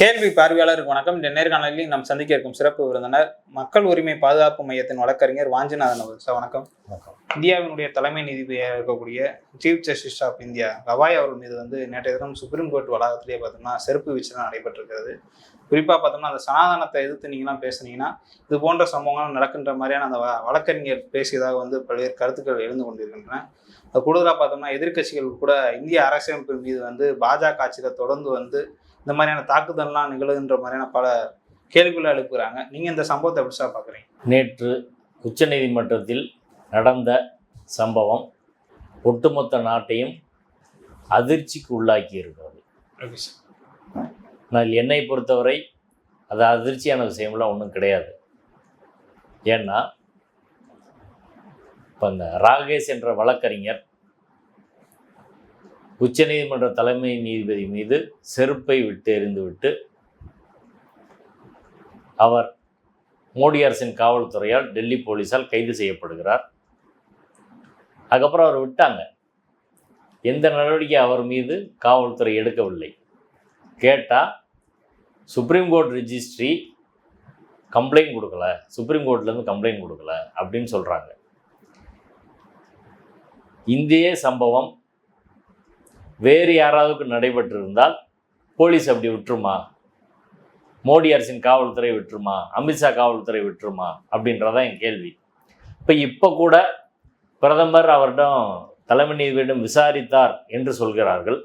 கேள்வி பார்வையாளருக்கு வணக்கம். இந்த நேர்காணலில் நாம் சந்திக்க இருக்கும் சிறப்பு விருந்தினர் மக்கள் உரிமை பாதுகாப்பு மையத்தின் வழக்கறிஞர் வாஞ்சிநாதன் அவர்கள். சார் வணக்கம். வணக்கம். இந்தியாவினுடைய தலைமை நீதிபதியாக இருக்கக்கூடிய chief justice of India Gavai அவர்கள் மீது வந்து நேற்றைய தினம் சுப்ரீம் கோர்ட் வளாகத்திலே பார்த்தோம்னா செருப்பு வீச்சு நடைபெற்றிருக்கிறது. குறிப்பாக பார்த்தோம்னா அந்த சனாதனத்தை எதிர்த்து நீங்களாம் பேசுனீங்கன்னா இது போன்ற சம்பவங்கள் நடக்கின்ற மாதிரியான அந்த வழக்கறிஞர் பேசியதாக வந்து பல்வேறு கருத்துக்கள் எழுந்து கொண்டிருக்கின்றன. அது கூடுதலாக பார்த்தோம்னா எதிர்க்கட்சிகள் கூட இந்திய அரசியலமைப்பு மீது வந்து பாஜக ஆட்சியில் தொடர்ந்து வந்து இந்த மாதிரியான தாக்குதல்லாம் நிகழுகின்ற மாதிரியான பல கேள்விகளை எழுப்புகிறாங்க. நீங்கள் இந்த சம்பவத்தை எப்படி சார் பார்க்குறீங்க? நேற்று உச்சநீதிமன்றத்தில் நடந்த சம்பவம் ஒட்டுமொத்த நாட்டையும் அதிர்ச்சிக்கு உள்ளாக்கி இருக்கிறது. ஆனால் என்னை பொறுத்தவரை அது அதிர்ச்சியான விஷயம்லாம் ஒன்றும் கிடையாது. ஏன்னா இப்போ இந்த ராகேஷ் என்ற வழக்கறிஞர் உச்சநீதிமன்ற தலைமை நீதிபதி மீது செருப்பை விட்டு எறிந்துவிட்டு அவர் மோடி அரசின் காவல்துறையால் டெல்லி போலீஸால் கைது செய்யப்படுகிறார். அதுக்கப்புறம் அவர் விட்டாங்க. எந்த நடவடிக்கை அவர் மீது காவல்துறை எடுக்கவில்லை. கேட்டால் சுப்ரீம் கோர்ட் ரிஜிஸ்ட்ரி கம்ப்ளைண்ட் கொடுக்கல. சுப்ரீம் கோர்ட்லேருந்து கம்ப்ளைண்ட் கொடுக்கல அப்படின்னு சொல்கிறாங்க இந்திய சம்பவம் வேறு யாராவதுக்கு நடைபெற்றிருந்தால் போலீஸ் அப்படி விட்டுருமா? மோடி அரசின் காவல்துறை விட்டுருமா? அமித்ஷா காவல்துறை விட்டுருமா? அப்படின்றதான் என் கேள்வி. இப்போ இப்போ கூட பிரதமர் அவரிடம் தலைமை நீதிபதியிடம் விசாரித்தார் என்று சொல்கிறார்கள்.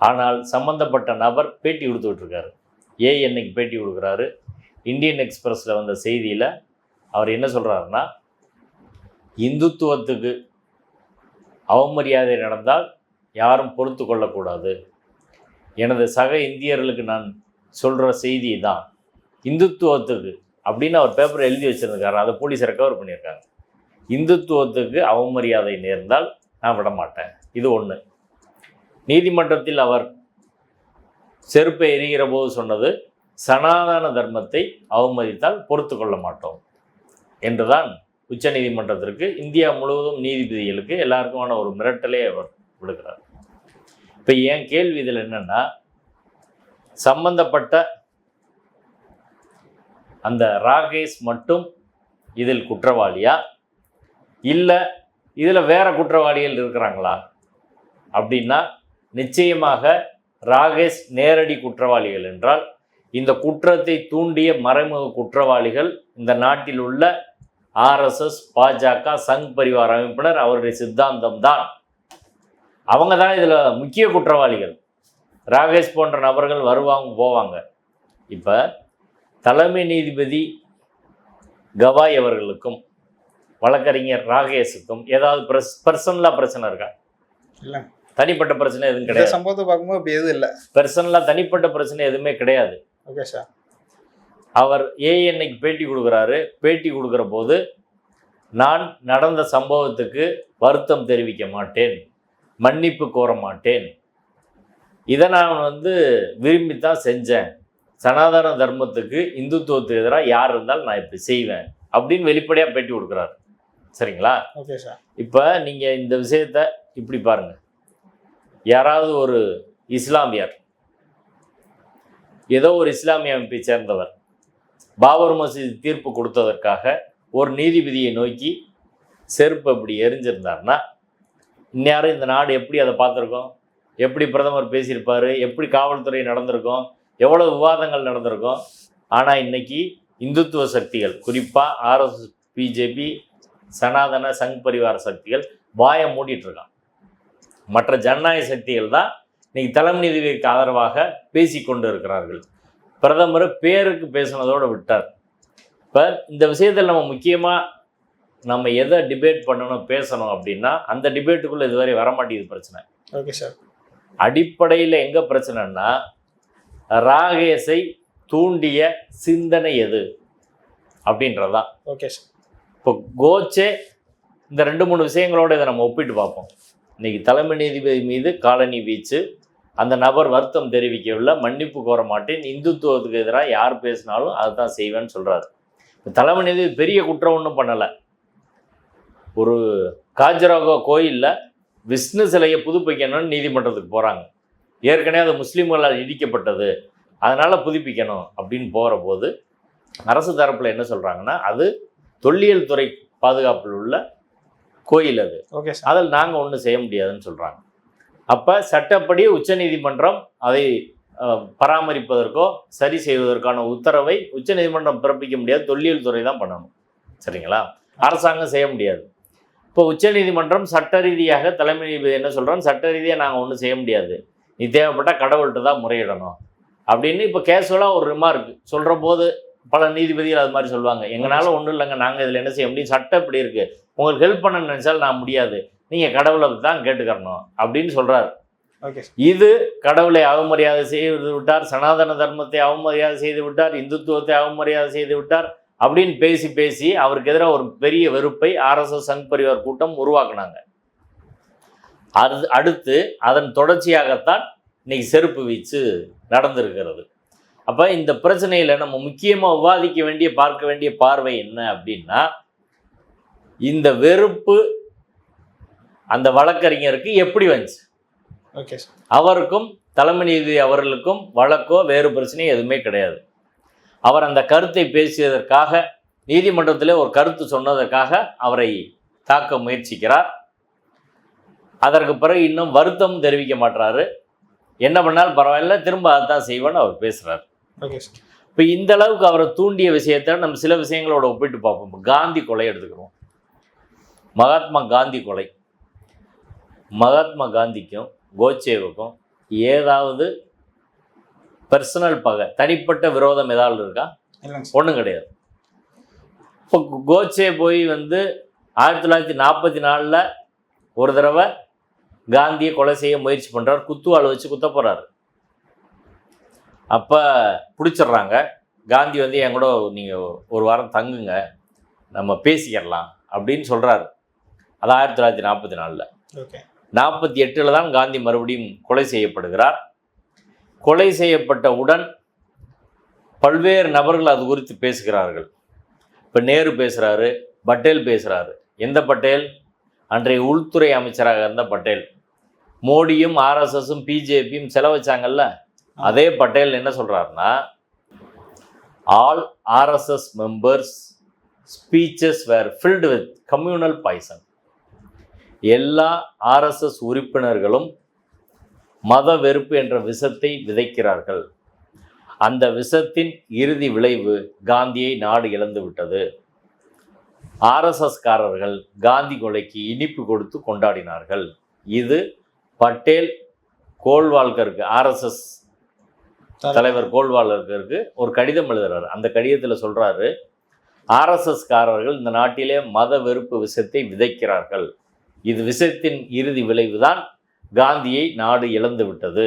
ஆனால் சம்பந்தப்பட்ட நபர் பேட்டி கொடுத்துட்ருக்காரு இருக்காரு ஏஎன்ஐக்கு பேட்டி கொடுக்குறாரு. இந்தியன் எக்ஸ்பிரஸில் வந்த செய்தியில் அவர் என்ன சொல்கிறாருன்னா இந்துத்துவத்துக்கு அவமரியாதை நடந்தால் யாரும் பொறுத்து கொள்ளக்கூடாது. எனது சக இந்தியர்களுக்கு நான் சொல்கிற செய்தி தான் இந்துத்துவத்துக்கு அப்படின்னு அவர் பேப்பர் எழுதி வச்சிருக்காரு அதை போலீஸ் ரெக்கவர் பண்ணியிருக்காங்க. இந்துத்துவத்துக்கு அவமரியாதை நேர்ந்தால் நான் விட மாட்டேன். இது ஒன்று நீதிமன்றத்தில் அவர் செருப்பை எரிகிற போது சொன்னது சனாதன தர்மத்தை அவமதித்தால் பொறுத்து கொள்ள மாட்டோம் என்றுதான் உச்சநீதிமன்றத்திற்கு இந்தியா முழுவதும் நீதிபதிகளுக்கு எல்லாருக்குமான ஒரு மிரட்டலே அவர் விடுகிறார். இப்போ என் கேள்வி இதில் என்னென்னா சம்பந்தப்பட்ட அந்த ராகேஷ் மட்டும் இதில் குற்றவாளியா? இல்லை இதில் வேறு குற்றவாளிகள் இருக்கிறாங்களா? அப்படின்னா நிச்சயமாக ராகேஷ் நேரடி குற்றவாளிகள் என்றால் இந்த குற்றத்தை தூண்டிய மறைமுக குற்றவாளிகள் இந்த நாட்டில் உள்ள ஆர்எஸ்எஸ் பாஜக சங் பரிவார் அமைப்பினர் அவருடைய சித்தாந்தம் தான் அவங்க தான் இதில் முக்கிய குற்றவாளிகள். ராகேஷ் போன்ற நபர்கள் வருவாங்க போவாங்க. இப்போ தலைமை நீதிபதி கவாய் அவர்களுக்கும் வழக்கறிஞர் ராகேஷுக்கும் ஏதாவது பிரஸ் பர்சனலாக பிரச்சனை இருக்கா? இல்லை. தனிப்பட்ட பிரச்சனை எதுவும் கிடையாது. சம்பவத்தை பார்க்கும்போது அப்படி எதுவும் இல்லை. பர்சனலாக தனிப்பட்ட பிரச்சனை எதுவுமே கிடையாது. ஓகே சார் அவர் ஏஎன்ஐக்கு பேட்டி கொடுக்குறாரு. பேட்டி கொடுக்குற போது நான் நடந்த சம்பவத்துக்கு வருத்தம் தெரிவிக்க மாட்டேன். மன்னிப்பு கோர மாட்டேன். இதை நான் வந்து விரும்பித்தான் செஞ்சேன். சனாதன தர்மத்துக்கு இந்துத்துவத்துக்கு எதிராக யார் இருந்தாலும் நான் இப்படி செய்வேன் அப்படின்னு வெளிப்படையாக பேட்டி கொடுக்குறாரு. சரிங்களா? ஓகே சார் இப்போ நீங்கள் இந்த விஷயத்த இப்படி பாருங்க. யாராவது ஒரு இஸ்லாமியர் ஏதோ ஒரு இஸ்லாமிய அமைப்பை சேர்ந்தவர் பாபர் மசீத் தீர்ப்பு கொடுத்ததற்காக ஒரு நீதிபதியை நோக்கி செருப்பு அப்படி எரிஞ்சிருந்தாருன்னா இந்நேரம் இந்த நாடு எப்படி அதை பார்த்துருக்கோம்? எப்படி பிரதமர் பேசியிருப்பார்? எப்படி காவல்துறை நடந்திருக்கும்? எவ்வளோ விவாதங்கள் நடந்திருக்கும்? ஆனால் இன்னைக்கு இந்துத்துவ சக்திகள் குறிப்பாக ஆர்எஸ்எஸ் பிஜேபி சனாதன சங் பரிவார சக்திகள் வாயை மூடிட்டுருக்கான் மற்ற ஜனநாயக சக்திகள் தான் இன்றைக்கி தலைமை நீதிபதிக்கு ஆதரவாக பேசி கொண்டு இருக்கிறார்கள். பிரதமர் பேருக்கு பேசினதோடு விட்டார். இப்போ இந்த விஷயத்தில் நம்ம முக்கியமாக நம்ம எதை டிபேட் பண்ணணும் பேசணும் அப்படின்னா அந்த டிபேட்டுக்குள்ளே இதுவரை வரமாட்டேங்குது பிரச்சனை. ஓகே சார் அடிப்படையில் எங்கே பிரச்சனைன்னா ராகேஷை தூண்டிய சிந்தனை எது? அப்படின்றதான் ஓகே சார் இப்போ கோச்சே இந்த ரெண்டு மூணு விஷயங்களோட இதை நம்ம ஒப்பிட்டு பார்ப்போம். இன்னைக்கு தலைமை நீதிபதி மீது காலனி வீச்சு அந்த நபர் வருத்தம் தெரிவிக்கவில்லை மன்னிப்பு கோர மாட்டேன் இந்துத்துவத்துக்கு எதிராக யார் பேசினாலும் அதுதான் செய்வேன்னு சொல்கிறாரு இப்போ தலைமை நீதிபதி பெரிய குற்றம் ஒன்றும் பண்ணலை. ஒரு காஜராகோ கோயிலில் விஷ்ணு சிலையை புதுப்பிக்கணும்னு நீதிமன்றத்துக்கு போகிறாங்க ஏற்கனவே அது முஸ்லீம்களால் இடிக்கப்பட்டது. அதனால புதுப்பிக்கணும் அப்படின்னு போகிற போது அரசு தரப்புல என்ன சொல்றாங்கன்னா அது தொல்லியல் துறை பாதுகாப்பில் உள்ள கோயில் அது. ஓகே அதில் நாங்கள் ஒன்றும் செய்ய முடியாதுன்னு சொல்கிறாங்க அப்போ சட்டப்படி உச்சநீதிமன்றம் அதை பராமரிப்பதற்கோ சரி செய்வதற்கான உத்தரவை உச்சநீதிமன்றம் பிறப்பிக்க முடியாது. தொல்லியல் துறை தான் பண்ணணும். சரிங்களா? அரசாங்கம் செய்ய முடியாது. இப்போ உச்சநீதிமன்றம் சட்ட ரீதியாக தலைமை நீதிபதி என்ன சொல்கிறோம் சட்ட ரீதியாக நாங்கள் ஒன்றும் செய்ய முடியாது. நீ தேவைப்பட்டால் கடவுள்கிட்ட தான் முறையிடணும். அப்படின்னு இப்போ கேஷுவலாக ஒரு ரிமார்க் சொல்கிற போது பல நீதிபதிகள் அது மாதிரி சொல்லுவாங்க. எங்களால் ஒன்றும் இல்லைங்க. நாங்கள் இதில் என்ன செய்ய முடியும்? சட்டம் இப்படி இருக்குது உங்களுக்கு ஹெல்ப் பண்ண நினைச்சால் நான் முடியாது. நீங்கள் கடவுளை தான் கேட்டுக்கறணும் அப்படின்னு சொல்கிறார் இது கடவுளை அவமரியாதை செய்து விட்டார் சனாதன தர்மத்தை அவமரியாதை செய்து விட்டார் இந்துத்துவத்தை அவமரியாதை செய்து விட்டார். அப்படின்னு பேசி பேசி அவருக்கு எதிராக ஒரு பெரிய வெறுப்பை ஆர்எஸ்எஸ் சங் பரிவார் கூட்டம் உருவாக்குனாங்க. அது அடுத்து அதன் தொடர்ச்சியாகத்தான் இன்னைக்கு செருப்பு வீச்சு நடந்திருக்கிறது. அப்போ இந்த பிரச்சனையில் நம்ம முக்கியமாக விவாதிக்க வேண்டிய பார்க்க வேண்டிய பார்வை என்ன அப்படின்னா இந்த வெறுப்பு அந்த வழக்கறிஞருக்கு எப்படி வந்துச்சு? ஓகே சார் அவருக்கும் தலைமை நீதிபதி அவர்களுக்கும் வழக்கோ வேறு பிரச்சனையோ எதுவுமே கிடையாது. அவர் அந்த கருத்தை பேசியதற்காக நீதிமன்றத்தில் ஒரு கருத்து சொன்னதற்காக அவரை தாக்க முயற்சிக்கிறார். அதற்கு பிறகு இன்னும் வருத்தம் தெரிவிக்க மாட்டாரு என்ன பண்ணாலும் பரவாயில்ல திரும்ப அதான் செய்வேன்னு அவர் பேசுகிறார் இப்போ இந்த அளவுக்கு அவரை தூண்டிய விஷயத்தை நம்ம சில விஷயங்களோட ஒப்பிட்டு பார்ப்போம். காந்தி கொலை எடுத்துக்கிறோம். மகாத்மா காந்தி கொலை. மகாத்மா காந்திக்கும் கோட்சேவுக்கும் ஏதாவது பர்சனல் பகை. தனிப்பட்ட விரோதம் ஏதாவது இருக்கா? ஒன்றும் கிடையாது. இப்போ கோட்சே போய் வந்து ஆயிரத்தி தொள்ளாயிரத்தி நாற்பத்தி நாலில் ஒரு தடவை காந்தியை கொலை செய்ய முயற்சி பண்ணுறார் குத்துவாள் வச்சு குத்த போகிறாரு அப்போ பிடிச்சிடுறாங்க. காந்தி வந்து என் கூட நீங்கள் ஒரு வாரம் தங்குங்க. நம்ம பேசிக்கிடலாம் அப்படின்னு சொல்கிறாரு அது ஆயிரத்தி தொள்ளாயிரத்தி நாற்பத்தி நாலில். ஓகே. நாற்பத்தி எட்டில் தான் காந்தி மறுபடியும் கொலை செய்யப்படுகிறார். கொலை செய்யப்பட்டவுடன் பல்வேறு நபர்கள் அது குறித்து பேசுகிறார்கள். இப்போ நேரு பேசுகிறாரு பட்டேல் பேசுகிறாரு எந்த பட்டேல்? அன்றைய உள்துறை அமைச்சராக இருந்த பட்டேல். மோடியும் ஆர்எஸ்எஸும் பிஜேபியும் செலவச்சாங்கல்ல? அதே பட்டேல் என்ன சொல்கிறாருன்னா all RSS members speeches were filled with communal poison எல்லா ஆர்எஸ்எஸ் உறுப்பினர்களும் மத வெறுப்பு என்ற விஷத்தை விதைக்கிறார்கள். அந்த விஷத்தின் இறுதி விளைவு காந்தியை நாடு இழந்து விட்டது. ஆர்எஸ்எஸ்காரர்கள் காந்தி கொலைக்கு இனிப்பு கொடுத்து கொண்டாடினார்கள். இது பட்டேல் கோல்வால்கருக்கு ஆர்எஸ்எஸ் தலைவர். கோல்வால்கருக்கு ஒரு கடிதம் எழுதுறாரு. அந்த கடிதத்தில் சொல்றாரு ஆர்எஸ்எஸ்காரர்கள் இந்த நாட்டிலே மத வெறுப்பு விஷத்தை விதைக்கிறார்கள். இது விஷத்தின் இறுதி விளைவுதான் காந்தியை நாடு இழந்து விட்டது.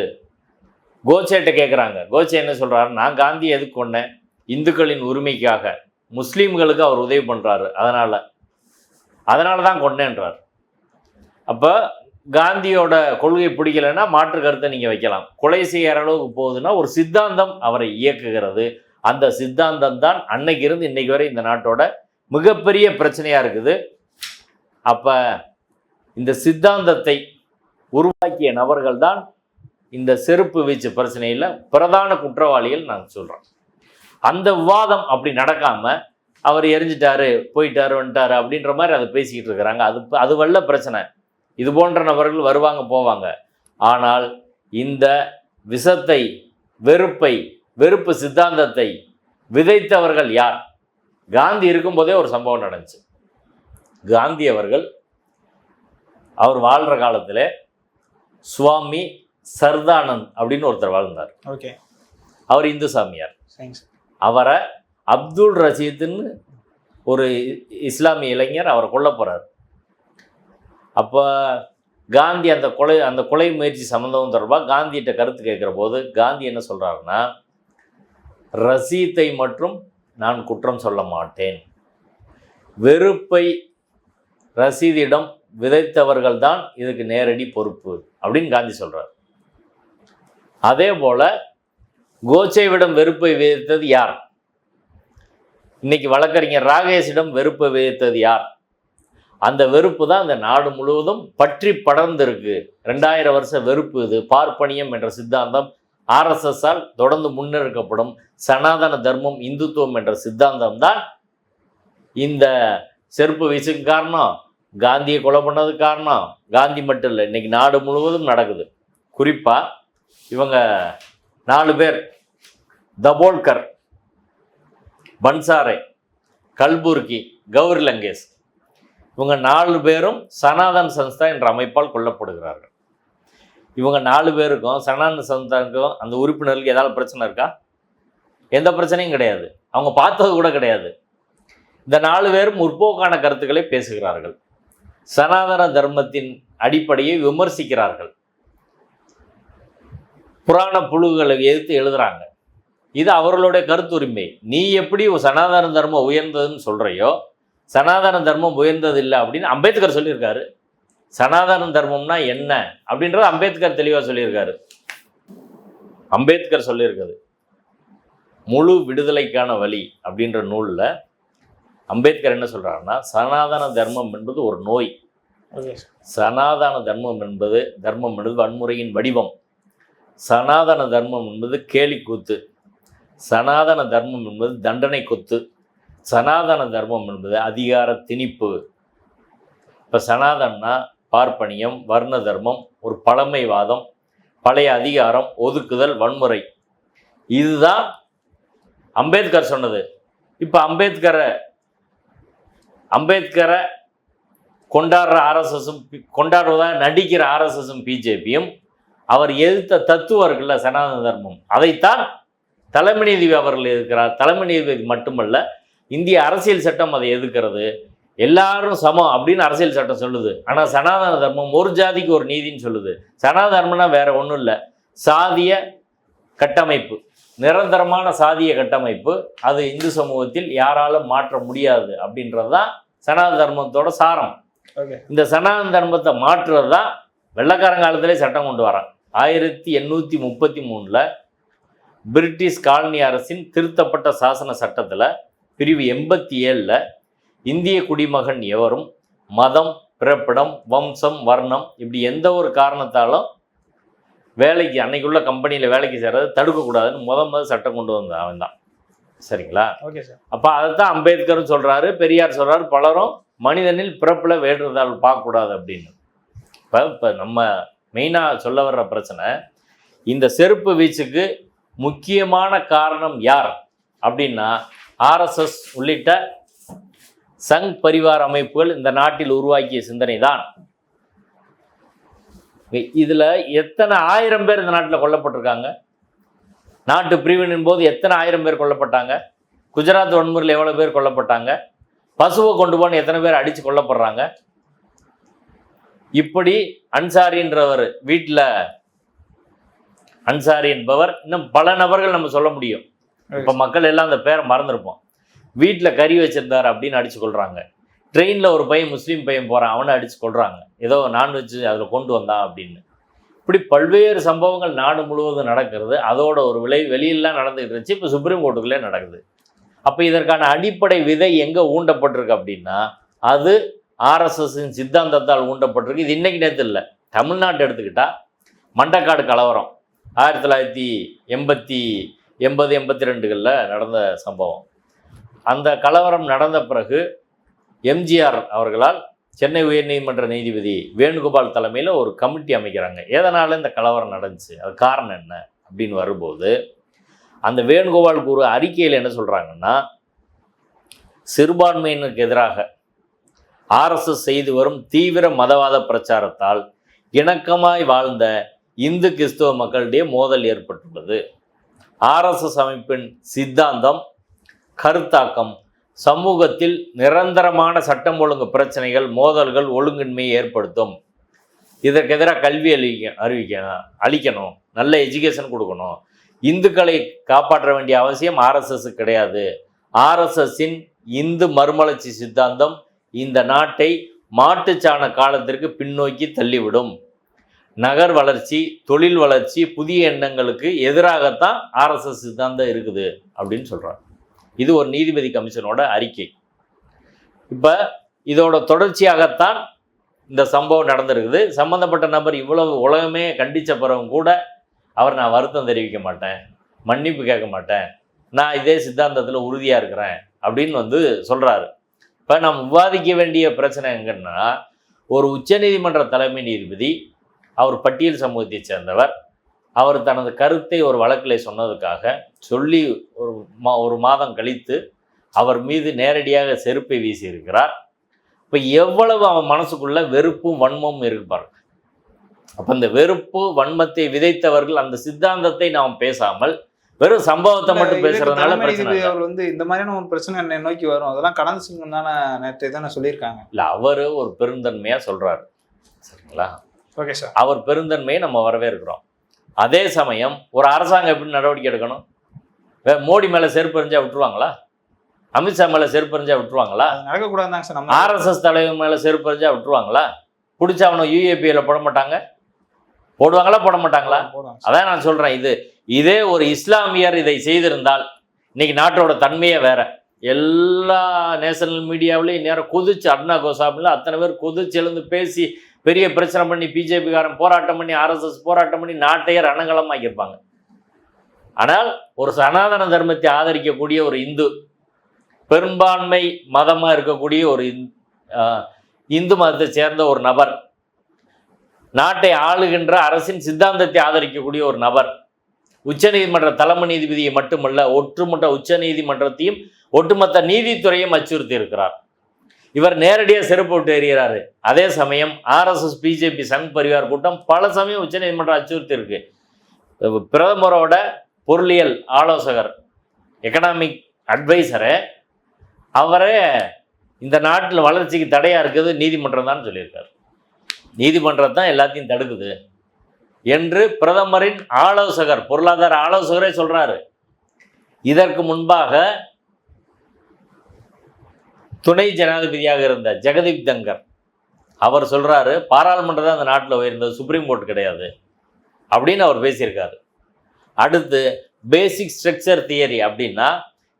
கோச்சேட்ட கேட்குறாங்க கோச்சே என்ன சொல்கிறாரு நான் காந்தியை எதுக்கு கொன்னேன்? இந்துக்களின் உரிமைக்காக. முஸ்லீம்களுக்கு அவர் உதவி பண்ணுறாரு அதனால் அதனால தான் கொண்டேன்றார் அப்போ காந்தியோட கொள்கை பிடிக்கலைன்னா மாற்று கருத்தை நீங்கள் வைக்கலாம். கொலை செய்கிற அளவுக்கு போகுதுன்னா ஒரு சித்தாந்தம் அவரை இயக்குகிறது. அந்த சித்தாந்தம் தான் அன்னைக்கு இருந்து இன்னைக்கு வரை இந்த நாட்டோட மிகப்பெரிய பிரச்சனையாக இருக்குது. அப்போ இந்த சித்தாந்தத்தை உருவாக்கிய நபர்கள் தான் இந்த செருப்பு வீச்சு பிரச்சனையில் பிரதான குற்றவாளிகள் நாங்கள் சொல்கிறோம் அந்த விவாதம் அப்படி நடக்காமல் அவர் எரிஞ்சிட்டாரு போயிட்டாரு வந்துட்டாரு அப்படின்ற மாதிரி அதை பேசிக்கிட்டு இருக்கிறாங்க. அது அது வல்ல பிரச்சனை. இது போன்ற நபர்கள் வருவாங்க போவாங்க. ஆனால் இந்த விஷத்தை வெறுப்பை வெறுப்பு சித்தாந்தத்தை விதைத்தவர்கள் யார்? காந்தி இருக்கும்போதே ஒரு சம்பவம் நடந்துச்சு. காந்தி அவர்கள் அவர் வாழ்கிற காலத்தில் சுவாமி சர்தானந்த் அப்படின்னு ஒருத்தர் வாழ்ந்தார். ஓகே. அவர் இந்து சாமியார். அவரை அப்துல் ரஷீதுன்னு ஒரு இஸ்லாமிய இளைஞர் அவரை கொல்ல போகிறார் அப்போ காந்தி அந்த கொலை அந்த கொலை முயற்சி சம்மந்தம் தொடர்பாக காந்திகிட்ட கருத்து கேட்குற போது காந்தி என்ன சொல்கிறாருன்னா ரசீத்தை மட்டும் நான் குற்றம் சொல்ல மாட்டேன். வெறுப்பை ரசீதிடம் விதைத்தவர்கள் தான் இதுக்கு நேரடி பொறுப்பு அப்படின்னு காந்தி சொல்கிறார் அதே போல் கோச்சைவிடம் வெறுப்பை விதைத்தது யார்? இன்னைக்கு வழக்கறிஞர் ராகேஷிடம் வெறுப்பை விதைத்தது யார்? அந்த வெறுப்பு தான் இந்த நாடு முழுவதும் பற்றி படர்ந்திருக்கு. ரெண்டாயிரம் வருஷ வெறுப்பு இது பார்ப்பனியம் என்ற சித்தாந்தம் ஆர்எஸ்எஸ்ஸால் தொடர்ந்து முன்னெடுக்கப்படும் சனாதன தர்மம் இந்துத்துவம் என்ற சித்தாந்தம் தான் இந்த செருப்பு வீசுக்கு காரணம். காந்தியை கொலை பண்ணதுக்கு காரணம்? காந்தி மட்டும் இல்லை இன்றைக்கி நாடு முழுவதும் நடக்குது. குறிப்பாக இவங்க நாலு பேர். தபோல்கர் பன்சாரை கல்புர்கி கௌரி லங்கேஷ். இவங்க நாலு பேரும் சனாதன் சன்ஸ்தா என்ற அமைப்பால் கொல்லப்படுகிறார்கள். இவங்க நாலு பேருக்கும் சனாதன சன்ஸ்தாவுக்கும் அந்த உறுப்பினர்களுக்கு ஏதாவது பிரச்சனை இருக்கா? எந்த பிரச்சனையும் கிடையாது. அவங்க பார்த்தது கூட கிடையாது. இந்த நாலு பேரும் முற்போக்கான கருத்துக்களை பேசுகிறார்கள். சனாதன தர்மத்தின் அடிப்படையை விமர்சிக்கிறார்கள். புராண புழுகளை எதிர்த்து எழுதுறாங்க. இது அவர்களுடைய கருத்துரிமை. நீ எப்படி சனாதன தர்மம் உயர்ந்ததுன்னு சொல்றியோ சனாதன தர்மம் உயர்ந்தது இல்லை அப்படின்னு அம்பேத்கர் சொல்லியிருக்காரு. சனாதன தர்மம்னா என்ன அப்படின்றத அம்பேத்கர் தெளிவாக சொல்லியிருக்காரு. அம்பேத்கர் சொல்லியிருக்காரு. முழு விடுதலைக்கான வழி அப்படின்ற நூலில் அம்பேத்கர் என்ன சொல்றாருன்னா சனாதன தர்மம் என்பது ஒரு நோய். சனாதன தர்மம் என்பது தர்மம் என்பது வன்முறையின் வடிவம். சனாதன தர்மம் என்பது கேலி கூத்து. சனாதன தர்மம் என்பது தண்டனை கொத்து. சனாதன தர்மம் என்பது அதிகார திணிப்பு. இப்போ சனாதனா பார்ப்பனியம் வர்ண தர்மம் ஒரு பழமைவாதம் பழைய அதிகாரம் ஒதுக்குதல் வன்முறை. இதுதான் அம்பேத்கர் சொன்னது. இப்போ அம்பேத்கரை அம்பேத்கரை கொண்டாடுற ஆர்எஸ்எஸும் கொண்டாடுறதா நடிக்கிற ஆர்எஸ்எஸும் பிஜேபியும் அவர் எதிர்த்த தத்துவம் இருக்குல்ல சனாதன தர்மம். அதைத்தான் தலைமை நீதிபதி அவர்கள் எதிர்க்கிறார். தலைமை நீதிபதி மட்டுமல்ல இந்திய அரசியல் சட்டம் அதை எதிர்க்கிறது. எல்லாரும் சமம் அப்படின்னு அரசியல் சட்டம் சொல்லுது. ஆனால் சனாதன தர்மம் ஒரு ஜாதிக்கு ஒரு நீதின்னு சொல்லுது. சனாதன தர்மம்னா வேற ஒன்றும் இல்லை. சாதிய கட்டமைப்பு. நிரந்தரமான சாதிய கட்டமைப்பு அது இந்து சமூகத்தில் யாராலும் மாற்ற முடியாது அப்படின்றது தான் சனாதன தர்மத்தோட சாரம். இந்த சனாதன தர்மத்தை மாற்றுறது தான் வெள்ளக்காரங்காலத்திலே சட்டம் கொண்டு வரான். ஆயிரத்தி எண்ணூற்றி முப்பத்தி மூணில் பிரிட்டிஷ் காலனி அரசின் திருத்தப்பட்ட சாசன சட்டத்தில் பிரிவு எண்பத்தி ஏழில் இந்திய குடிமகன் எவரும் மதம் பிறப்பிடம் வம்சம் வர்ணம் இப்படி எந்த ஒரு காரணத்தாலும் வேலைக்கு அன்னைக்குள்ள கம்பெனியில் வேலைக்கு சேர்றது தடுக்கக்கூடாதுன்னு முத முத சட்டம் கொண்டு வந்த அவன் தான் சரிங்களா? ஓகே சார் அப்போ அதைத்தான் அம்பேத்கரும் சொல்கிறாரு பெரியார் சொல்கிறாரு பலரும் மனிதனில் பிறப்பில் வேற்றுதால் பார்க்கக்கூடாது அப்படின்னு. இப்போ இப்போ நம்ம மெயினாக சொல்ல வர்ற பிரச்சனை இந்த செருப்பு வீச்சுக்கு முக்கியமான காரணம் யார்? அப்படின்னா ஆர்எஸ்எஸ் உள்ளிட்ட சங் பரிவார் அமைப்புகள் இந்த நாட்டில் உருவாக்கிய சிந்தனை தான் இதில் எத்தனை ஆயிரம் பேர் இந்த நாட்டில் கொல்லப்பட்டிருக்காங்க? நாட்டு பிரிவினின் போது எத்தனை ஆயிரம் பேர் கொல்லப்பட்டாங்க? குஜராத் வன்முறையில் எவ்வளோ பேர் கொல்லப்பட்டாங்க? பசுவை கொண்டு போன எத்தனை பேர் அடித்து கொல்லப்படுறாங்க? இப்படி அன்சாரின்றவர் வீட்டில் அன்சாரி என்பவர். இன்னும் பல நபர்கள் நம்ம சொல்ல முடியும். இப்போ மக்கள் எல்லாம் அந்த பேரை மறந்துருப்போம். வீட்டில் கறி வச்சிருந்தார் அப்படின்னு அடிச்சு கொள்கிறாங்க ட்ரெயினில் ஒரு பையன் முஸ்லீம் பையன் போகிறான் அவனை அடிச்சு கொள்கிறாங்க ஏதோ நான்வெஜ் அதில் கொண்டு வந்தான் அப்படின்னு. இப்படி பல்வேறு சம்பவங்கள் நாடு முழுவதும் நடக்கிறது. அதோட ஒரு விலை வெளியிலாம் நடந்துகிட்டு இருந்துச்சு. இப்போ சுப்ரீம் கோர்ட்டுக்குள்ளே நடக்குது. அப்போ இதற்கான அடிப்படை விதை எங்கே ஊண்டப்பட்டிருக்கு அப்படின்னா அது ஆர்எஸ்எஸ்ஸின் சித்தாந்தத்தால் ஊண்டப்பட்டிருக்கு. இது இன்றைக்கி நேரத்தில் இல்லை. தமிழ்நாட்டை எடுத்துக்கிட்டால் மண்டக்காடு கலவரம். ஆயிரத்தி தொள்ளாயிரத்தி எண்பத்தி எண்பது எண்பத்தி ரெண்டுகளில் நடந்த சம்பவம். அந்த கலவரம் நடந்த பிறகு எம்ஜிஆர் அவர்களால் சென்னை உயர்நீதிமன்ற நீதிபதி வேணுகோபால் தலைமையில் ஒரு கமிட்டி அமைக்கிறாங்க. எதனால் இந்த கலவரம் நடந்துச்சு? அது காரணம் என்ன? அப்படின்னு வரும்போது அந்த வேணுகோபால் குரு அறிக்கையில் என்ன சொல்கிறாங்கன்னா சிறுபான்மையினருக்கு எதிராக ஆர்எஸ்எஸ் செய்து வரும் தீவிர மதவாத பிரச்சாரத்தால் இணக்கமாய் வாழ்ந்த இந்து கிறிஸ்துவ மக்களிடையே மோதல் ஏற்பட்டுள்ளது. ஆர்எஸ்எஸ் அமைப்பின் சித்தாந்தம் கருத்தாக்கம் சமூகத்தில் நிரந்தரமான சட்டம் ஒழுங்கு பிரச்சனைகள் மோதல்கள் ஒழுங்கின்மையை ஏற்படுத்தும். இதற்கு எதிராக கல்வி அளிக்க அறிவிக்கணும் அளிக்கணும். நல்ல எஜுகேஷன் கொடுக்கணும். இந்துக்களை காப்பாற்ற வேண்டிய அவசியம் ஆர்எஸ்எஸ் கிடையாது. ஆர்எஸ்எஸ்ஸின் இந்து மறுமலர்ச்சி சித்தாந்தம் இந்த நாட்டை மாட்டுச்சாண காலத்திற்கு பின்னோக்கி தள்ளிவிடும். நகர் வளர்ச்சி தொழில் வளர்ச்சி புதிய எண்ணங்களுக்கு எதிராகத்தான் ஆர்எஸ்எஸ் சித்தாந்தம் இருக்குது அப்படின்னு சொல்கிறார் இது ஒரு நீதிபதி கமிஷனோட அறிக்கை. இப்போ இதோட தொடர்ச்சியாகத்தான் இந்த சம்பவம் நடந்திருக்குது. சம்பந்தப்பட்ட நபர் இவ்வளவு உலகமே கண்டித்த பிறகும் கூட அவர் நான் வருத்தம் தெரிவிக்க மாட்டேன் மன்னிப்பு கேட்க மாட்டேன் நான் இதே சித்தாந்தத்தில் உறுதியாக இருக்கிறேன் அப்படின்னு வந்து சொல்கிறாரு இப்போ நாம் விவாதிக்க வேண்டிய பிரச்சனை எங்கன்னா ஒரு உச்சநீதிமன்ற தலைமை நீதிபதி அவர் பட்டியல் சமூகத்தைச் சேர்ந்தவர் அவர் தனது கருத்தை ஒரு வழக்கில் சொன்னதுக்காக சொல்லி ஒரு மா ஒரு மாதம் கழித்து அவர் மீது நேரடியாக செருப்பை வீசியிருக்கிறார். இப்போ எவ்வளவு அவன் மனசுக்குள்ள வெறுப்பும் வன்மமும் இருக்கு பாருங்க. அப்போ இந்த வெறுப்பு வன்மத்தை விதைத்தவர்கள் அந்த சித்தாந்தத்தை நாம் பேசாமல் வெறும் சம்பவத்தை மட்டும் பேசுறதுனால பிரச்சனை அவர் வந்து இந்த மாதிரியான ஒரு பிரச்சனை என்னை நோக்கி வரும். அதெல்லாம் கடந்து சிங்கம் தானே நேற்று தானே சொல்லியிருக்காங்க. இல்லை அவர் ஒரு பெருந்தன்மையாக சொல்றாரு. சரிங்களா? Okay sir. அவர் பெருந்தன்மையை நம்ம வரவேற்கிறோம். அதே சமயம் ஒரு அரசாங்கம் எப்படி நடவடிக்கை எடுக்கணும்? மோடி மேலே செருப்பு எறிஞ்சா விட்டுருவாங்களா? அமித்ஷா மேலே செருப்பு எறிஞ்சா விட்டுருவாங்களா? அது நடக்கக்கூடாதுதாங்க சார் ஆர்எஸ்எஸ் தலைவர் மேலே செருப்பு எறிஞ்சா விட்டுருவாங்களா? பிடிச்ச அவனை யூஏபியில் போட மாட்டாங்க? போடுவாங்களா? போட மாட்டாங்களா? அதான் நான் சொல்கிறேன் இது. இதே ஒரு இஸ்லாமியர் இதை செய்திருந்தால் இன்னைக்கு நாட்டோட தன்மையே வேற. எல்லா நேஷனல் மீடியாவிலையும் நேரம் குதிச்சு அண்ணா கோசாமில் அத்தனை பேர் குதிச்சு எழுந்து பேசி பெரிய பிரச்சனை பண்ணி பிஜேபிக்காரன் போராட்டம் பண்ணி ஆர்எஸ்எஸ் போராட்டம் பண்ணி நாட்டையே ரணகலமாக்கியிருப்பாங்க ஆனால் ஒரு சனாதன தர்மத்தை ஆதரிக்கக்கூடிய ஒரு இந்து பெரும்பான்மை மதமாக இருக்கக்கூடிய ஒரு இந்- இந்து மதத்தை சேர்ந்த ஒரு நபர் நாட்டை ஆளுகின்ற அரசின் சித்தாந்தத்தை ஆதரிக்கக்கூடிய ஒரு நபர் உச்சநீதிமன்ற தலைமை நீதிபதியை மட்டுமல்ல ஒட்டுமொத்த உச்சநீதிமன்றத்தையும் ஒட்டுமொத்த நீதித்துறையும் அச்சுறுத்தி இருக்கிறார் இவர் நேரடியாக செருப்பு விட்டு எறிகிறாரு. அதே சமயம் ஆர்எஸ்எஸ் பிஜேபி சங் பரிவார் கூட்டம் பல சமயம் உச்சநீதிமன்றம் அச்சுறுத்தி இருக்கு. பிரதமரோட பொருளியல் ஆலோசகர் எக்கனாமிக் அட்வைசரை அவரே இந்த நாட்டில் வளர்ச்சிக்கு தடையாக இருக்குது நீதிமன்றம் தான் சொல்லியிருக்கார். நீதிமன்றம் தான் எல்லாத்தையும் தடுக்குது என்று பிரதமரின் ஆலோசகர் பொருளாதார ஆலோசகரே சொல்கிறாரு இதற்கு முன்பாக துணை ஜனாதிபதியாக இருந்த ஜெகதீப் தங்கர் அவர் சொல்கிறாரு பாராளுமன்றம் தான் அந்த நாட்டில் உயர்ந்தது சுப்ரீம் கோர்ட் கிடையாது அப்படின்னு அவர் பேசியிருக்காரு. அடுத்து பேசிக் ஸ்ட்ரக்சர் தியரி அப்படின்னா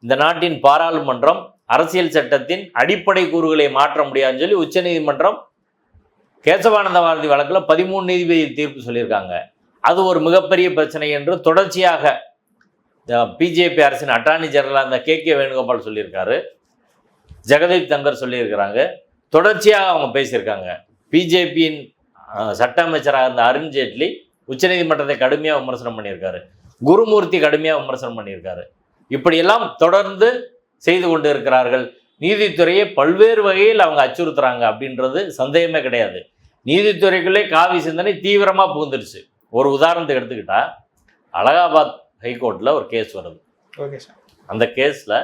இந்த நாட்டின் பாராளுமன்றம் அரசியல் சட்டத்தின் அடிப்படை கூறுகளை மாற்ற முடியாதுன்னு சொல்லி உச்சநீதிமன்றம் கேசவானந்த பாரதி வழக்கில் பதிமூணு நீதிபதி தீர்ப்பு சொல்லியிருக்காங்க. அது ஒரு மிகப்பெரிய பிரச்சனை என்று தொடர்ச்சியாக பிஜேபி அரசின் அட்டார்னி ஜெனரலாக இருந்த கே கே வேணுகோபால் சொல்லியிருக்காரு. ஜெகதீப் தங்கர் சொல்லியிருக்கிறாங்க. தொடர்ச்சியாக அவங்க பேசியிருக்காங்க. பிஜேபியின் சட்ட அமைச்சராக இருந்த அருண் ஜேட்லி உச்சநீதிமன்றத்தை கடுமையாக விமர்சனம் பண்ணியிருக்காரு. குருமூர்த்தி கடுமையாக விமர்சனம் பண்ணியிருக்காரு. இப்படியெல்லாம் தொடர்ந்து செய்து கொண்டு இருக்கிறார்கள் நீதித்துறையை பல்வேறு வகையில் அவங்க அச்சுறுத்துறாங்க அப்படின்றது சந்தேகமே கிடையாது. நீதித்துறைக்குள்ளே காவி சிந்தனை தீவிரமாக புகுந்துருச்சு. ஒரு உதாரணத்துக்கு எடுத்துக்கிட்டா அலகாபாத் ஹைகோர்ட்டில் ஒரு கேஸ் வருது. Okay sir. அந்த கேஸில்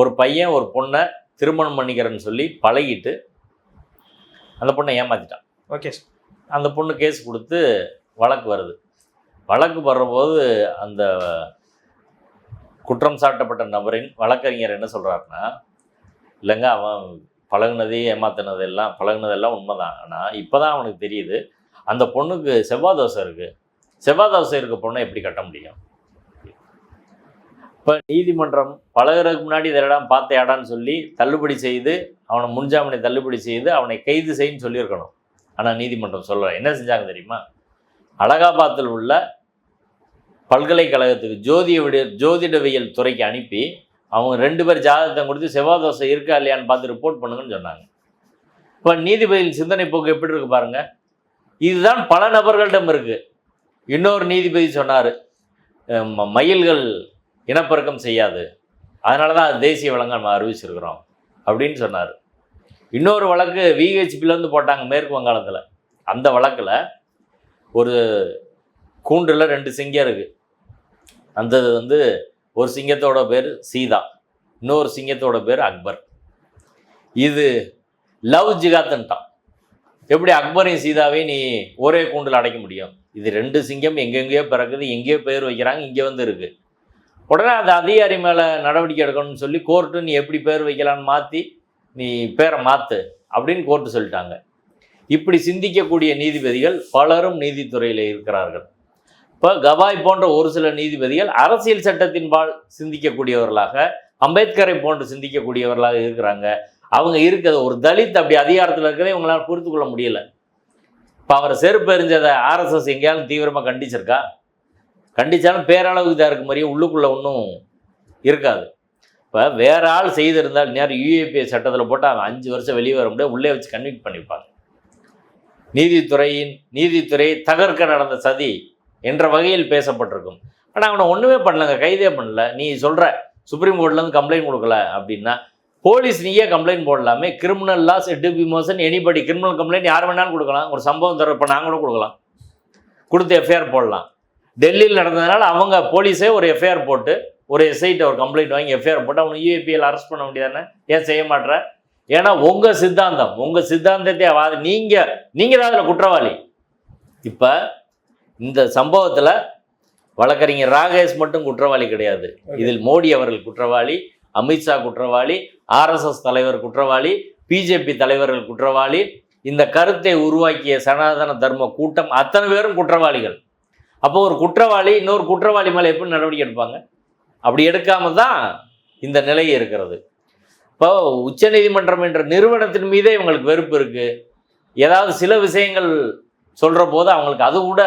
ஒரு பையன் ஒரு பொண்ணை திருமணம் பண்ணிக்கிறேன்னு சொல்லி பழகிட்டு அந்த பொண்ணை ஏமாத்திட்டான். Okay sir. அந்த பொண்ணு கேஸ் கொடுத்து வழக்கு வருது. வழக்கு வர்றபோது அந்த குற்றம் சாட்டப்பட்ட நபரின் வழக்கறிஞர் என்ன சொல்கிறாருன்னா இல்லைங்க அவன் பழகுனதே ஏமாத்தினதெல்லாம் பழகுனதெல்லாம் உண்மைதான். ஆனால் இப்போ தான் அவனுக்கு தெரியுது அந்த பொண்ணுக்கு செவ்வாய் தோசை இருக்குது செவ்வாய் தோசை இருக்க பொண்ணை எப்படி கட்ட முடியும்? இப்போ நீதிமன்றம் பழகுறதுக்கு முன்னாடி இதெல்லாம் பார்த்தையாடான்னு சொல்லி தள்ளுபடி செய்து அவனை முன்ஜாமீனை தள்ளுபடி செய்து அவனை கைது செய்யுன்னு சொல்லியிருக்கணும். ஆனால் நீதிமன்றம் சொல்ல என்ன செஞ்சாங்க தெரியுமா? அலகாபாத்தில் உள்ள பல்கலைக்கழகத்துக்கு ஜோதிய ஜோதிடவியல் துறைக்கு அனுப்பி அவங்க ரெண்டு பேர் ஜாதகத்தை கொடுத்து செவ்வாய் தோசை இருக்கா இல்லையான்னு பார்த்து ரிப்போர்ட் பண்ணுங்கன்னு சொன்னாங்க. இப்போ நீதிபதியின் சிந்தனை போக்கு எப்படி இருக்கு பாருங்க. இதுதான் பல நபர்களிடம் இருக்குது இன்னொரு நீதிபதி சொன்னார் மயில்கள் இனப்பெருக்கம் செய்யாது. அதனால தான் அது தேசிய விலங்கா நம்ம அறிவிச்சிருக்கிறோம். அப்படின்னு சொன்னார். இன்னொரு வழக்கு விஹெச்பிலேருந்து போட்டாங்க மேற்கு வங்காளத்தில். அந்த வழக்கில் ஒரு கூண்டில் ரெண்டு சிங்கம் இருக்குது அந்த வந்து ஒரு சிங்கத்தோட பேர் சீதா இன்னொரு சிங்கத்தோட பேர் அக்பர். இது லவ் ஜிகாத்துன்ட்டான். எப்படி அக்பரையும் சீதாவையும் நீ ஒரே கூண்டில் அடைக்க முடியும்? இது ரெண்டு சிங்கம் எங்கெங்கேயோ பிறக்குது எங்கேயோ பேர் வைக்கிறாங்க இங்கே வந்து இருக்குது உடனே அந்த அதிகாரி மேலே நடவடிக்கை எடுக்கணும்னு சொல்லி கோர்ட்டு நீ எப்படி பேர் வைக்கலான்னு மாற்றி நீ பேரை மாற்று அப்படின்னு கோர்ட்டு சொல்லிட்டாங்க. இப்படி சிந்திக்கக்கூடிய நீதிபதிகள் பலரும் நீதித்துறையில் இருக்கிறார்கள். இப்போ கவாய் போன்ற ஒரு சில நீதிபதிகள் அரசியல் சட்டத்தின்பால் சிந்திக்கக்கூடியவர்களாக அம்பேத்கரை போன்று சிந்திக்கக்கூடியவர்களாக இருக்கிறாங்க. அவங்க இருக்கிறது ஒரு தலித் அப்படி அதிகாரத்தில் இருக்கிறதே இவங்களால் புரிந்து கொள்ள முடியல. இப்போ அவரை செருப்பு எறிஞ்சதை ஆர்எஸ்எஸ் எங்கேயாலும் தீவிரமாக கண்டிச்சிருக்கா? கண்டிச்சாலும் பேரளவுக்கு தான் இருக்க மாதிரியே உள்ளுக்குள்ளே ஒன்றும் இருக்காது. இப்போ வேற ஆள் செய்திருந்தால் நேரம் யூஏபிஏ சட்டத்தில் போட்டு அவன் அஞ்சு வருஷம் வெளியே வர முடியாது உள்ளே வச்சு கன்விக்ட் பண்ணிப்பாங்க. நீதித்துறையின் நீதித்துறை தகர்க்க நடந்த சதி என்ற வகையில் பேசப்பட்டிருக்கும். ஆனால் அவனை ஒன்றுமே பண்ணலங்க கைதே பண்ணல. நீ சொல்கிற சுப்ரீம் கோர்ட்லேருந்து கம்ப்ளைண்ட் கொடுக்கல அப்படின்னா போலீஸ் நீயே கம்ப்ளைண்ட் போடலாமே. கிரிமினல் லாஸ் எட்டு மோசன் எனிபடி கிரிமினல் கம்ப்ளைண்ட் யார் வேணாலும் கொடுக்கலாம். ஒரு சம்பவம் தர இப்போ நாங்கள் கூட கொடுக்கலாம். கொடுத்து எஃப்ஐஆர் போடலாம். டெல்லியில் நடந்ததுனால அவங்க போலீஸே ஒரு எஃப்ஐஆர் போட்டு ஒரு எஸ்ஐட்ட ஒரு கம்ப்ளைண்ட் வாங்கி எஃப்ஐஆர் போட்டு அவனை யூஏபிஎல் அரெஸ்ட் பண்ண முடியாதுன்னு ஏன் செய்ய மாட்ற? ஏன்னா உங்கள் சித்தாந்தம் உங்கள் சித்தாந்தத்தை வாதி நீங்கள் நீங்கள் தான் அதில் குற்றவாளி. இப்போ இந்த சம்பவத்தில் வழக்கறிஞர் ராகேஷ் மட்டும் குற்றவாளி கிடையாது. இதில் மோடி அவர்கள் குற்றவாளி அமித்ஷா குற்றவாளி ஆர்எஸ்எஸ் தலைவர் குற்றவாளி பிஜேபி தலைவர்கள் குற்றவாளி. இந்த கருத்தை உருவாக்கிய சனாதன தர்ம கூட்டம் அத்தனை பேரும் குற்றவாளிகள். அப்போ ஒரு குற்றவாளி இன்னொரு குற்றவாளி மேலே எப்படி நடவடிக்கை எடுப்பாங்க? அப்படி எடுக்காம தான் இந்த நிலை இருக்கிறது. இப்போ உச்சநீதிமன்றம் என்ற நிறுவனத்தின் மீதே இவங்களுக்கு வெறுப்பு இருக்குது ஏதாவது சில விஷயங்கள் சொல்கிற போது அவங்களுக்கு அது கூட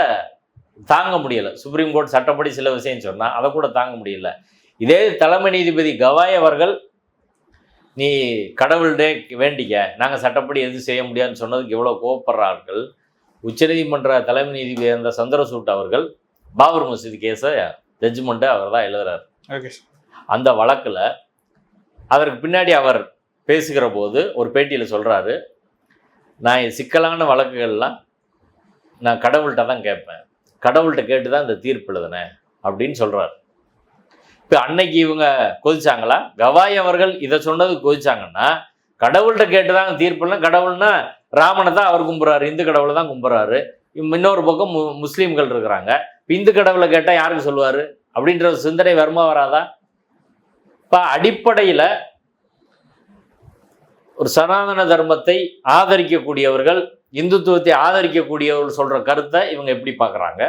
தாங்க முடியல. சுப்ரீம் கோர்ட் சட்டப்படி சில விஷயம் சொன்னால் அதை கூட தாங்க முடியல. இதே தலைமை நீதிபதி கவாய் அவர்கள் நீ கடவுள்டே வேண்டிக்க. நாங்கள் சட்டப்படி எதுவும் செய்ய முடியாதுன்னு சொன்னதுக்கு எவ்வளோ கோவப்படுறார்கள். உச்சநீதிமன்ற தலைமை நீதிபதி இருந்த சந்திரசூட் அவர்கள் பாபர் மசூதி கேஸை ஜட்ஜ்மெண்ட்டை அவர் தான் எழுதுறாரு. அந்த வழக்கில் அதற்கு பின்னாடி அவர் பேசுகிற போது ஒரு பேட்டியில் சொல்கிறாரு நான் சிக்கலான வழக்குகள்லாம் நான் கடவுள்கிட்ட தான் கேட்பேன். கடவுள்கிட்ட கேட்டு தான் இந்த தீர்ப்பு எழுதினேன். அப்படின்னு சொல்கிறார் இப்போ அன்னைக்கு இவங்க கொதிச்சாங்களா? கவாய் அவர்கள் இதை சொன்னது கொதிச்சாங்கன்னா கடவுள்கிட்ட கேட்டு தான் தீர்ப்புலாம் கடவுள்னா ராமனை தான் அவர் கும்புறாரு இந்து கடவுளை தான் கும்புறாரு. இன்னொரு பக்கம் மு முஸ்லீம்கள் இருக்கிறாங்க. இப்போ இந்து கடவுளை கேட்டால் யாருக்கு சொல்லுவார்? அப்படின்ற ஒரு சிந்தனை வருமா வராதா? இப்போ அடிப்படையில் ஒரு சனாதன தர்மத்தை ஆதரிக்கக்கூடியவர்கள் இந்துத்துவத்தை ஆதரிக்கக்கூடியவர்கள் சொல்கிற கருத்தை இவங்க எப்படி பார்க்குறாங்க?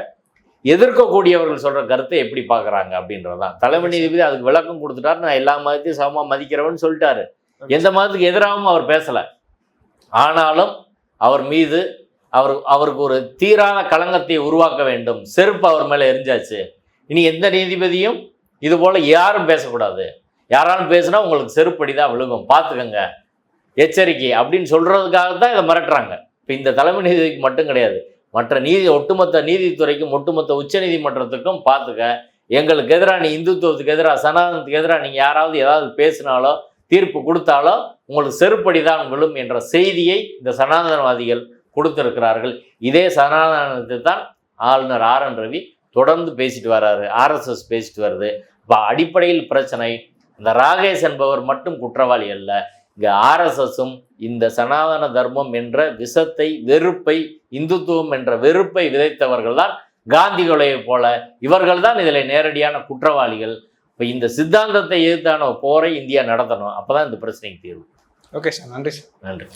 எதிர்க்கக்கூடியவர்கள் சொல்கிற கருத்தை எப்படி பார்க்குறாங்க அப்படின்றது தான் தலைமை நீதிபதி அதுக்கு விளக்கம் கொடுத்துட்டாரு. நான் எல்லா மதத்தையும் சமமாக மதிக்கிறவன்னு சொல்லிட்டாரு. எந்த மதத்துக்கு எதிராகவும் அவர் பேசலை. ஆனாலும் அவர் மீது அவர் அவருக்கு ஒரு தீரான களங்கத்தை உருவாக்க வேண்டும். செருப்பு அவர் மேலே எரிஞ்சாச்சு. இனி எந்த நீதிபதியும் இது போல் யாரும் பேசக்கூடாது. யாராலும் பேசுனா உங்களுக்கு செருப்படி தான் விழுகும். பார்த்துக்கங்க. எச்சரிக்கை அப்படின்னு சொல்கிறதுக்காக தான் இதை மிரட்டுறாங்க. இப்போ இந்த தலைமை நீதிக்கு மட்டும் கிடையாது. மற்ற நீதி ஒட்டுமொத்த நீதித்துறைக்கும் ஒட்டுமொத்த உச்சநீதிமன்றத்துக்கும் பார்த்துக்க. எங்களுக்கு எதிராக நீ இந்துத்துவத்துக்கு எதிராக சனாதனத்துக்கு எதிராக நீங்கள் யாராவது ஏதாவது பேசினாலோ தீர்ப்பு கொடுத்தாலோ உங்களுக்கு செருப்படி தான் விழும் என்ற செய்தியை இந்த சனாதனவாதிகள் கொடுத்திருக்கிறார்கள். இதே சனாதனத்தை தான் ஆளுநர் ஆர் என் ரவி தொடர்ந்து பேசிட்டு வர்றாரு ஆர்எஸ்எஸ் பேசிட்டு வருது. இப்போ அடிப்படையில் பிரச்சனை இந்த ராகேஷ் என்பவர் மட்டும் குற்றவாளி அல்ல. இங்கே ஆர்எஸ்எஸும் இந்த சனாதன தர்மம் என்ற விஷத்தை வெறுப்பை இந்துத்துவம் என்ற வெறுப்பை விதைத்தவர்கள் தான் காந்திகளைப் போல. இவர்கள் தான் இதில் நேரடியான குற்றவாளிகள். இப்போ இந்த சித்தாந்தத்தை எதிர்த்தான போரை இந்தியா நடத்தணும் அப்போ தான் இந்த பிரச்சனைக்கு தீர்வு. ஓகே சார் நன்றி சார் நன்றி.